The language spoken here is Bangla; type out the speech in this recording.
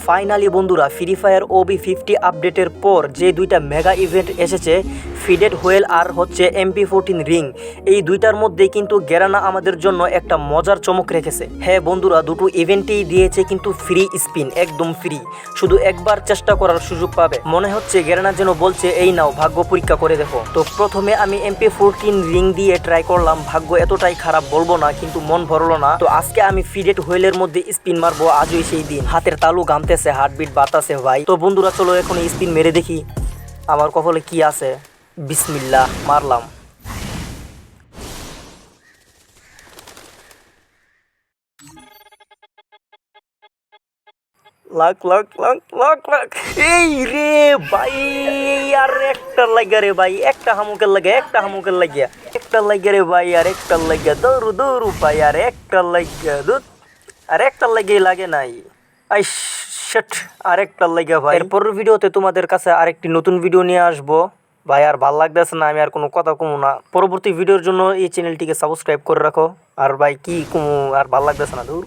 ফাইনালি বন্ধুরা ফ্রি ফায়ার ওবি ফিফটি আপডেটের পর যে দুইটা মেগা ইভেন্ট এসেছে ফিডেড হোয়েল আর হচ্ছে এমপি ফোরটিন রিং। এই দুইটার মধ্যে কিন্তু গেরানা আমাদের জন্য একটা মজার চমক রেখেছে। হ্যাঁ বন্ধুরা, দুটো ইভেন্টেই দিয়েছে কিন্তু ফ্রি স্পিন, একদম ফ্রি। শুধু একবার চেষ্টা করার সুযোগ পাবে। মনে হচ্ছে গেরানা যেন বলছে, এই নাও, ভাগ্য পরীক্ষা করে দেখো। তো প্রথমে আমি এমপি ফোরটিন রিং দিয়ে ট্রাই করলাম। ভাগ্য এতটাই খারাপ বলব না, কিন্তু মন ভরলো না। তো আজকে আমি ফিডেড হোয়েলের মধ্যে স্পিন মারবো আজই সেই দিন। হাতের তালু গামতেছে, হার্টবিট বাতাসে ভাই। তো বন্ধুরা, চলো এখন স্পিন মেরে দেখি। আমার কপালে কি আছে? বিসমিল্লাহ, মারলাম। লাখ লাখ লাখ লাখ লাখ। এই রে ভাই আর একটা লাগা রে ভাই, একটা হামুকের লাগে, একটা হামুকের লাগিয়া একটা লাগিয়া রে ভাই, আর একটা লাগিয়া দৌড়ু দৌড়ু ভাই, আর একটা লাগিয়া দুধ। আর একটা লাগে লাগে নাই। আই শেট আরেকটা লাগে ভাই। এরপরের ভিডিওতে তোমাদের কাছে আরেকটি নতুন ভিডিও নিয়ে আসব। ভাই, আর ভালো লাগতেছে না, আমি আর কোনো কথা কমু না। পরবর্তী ভিডিওর জন্য এই চ্যানেলটিকে সাবস্ক্রাইব করে রাখো। আর ভাই, কি কমু, আর ভালো লাগতেছে না দূর?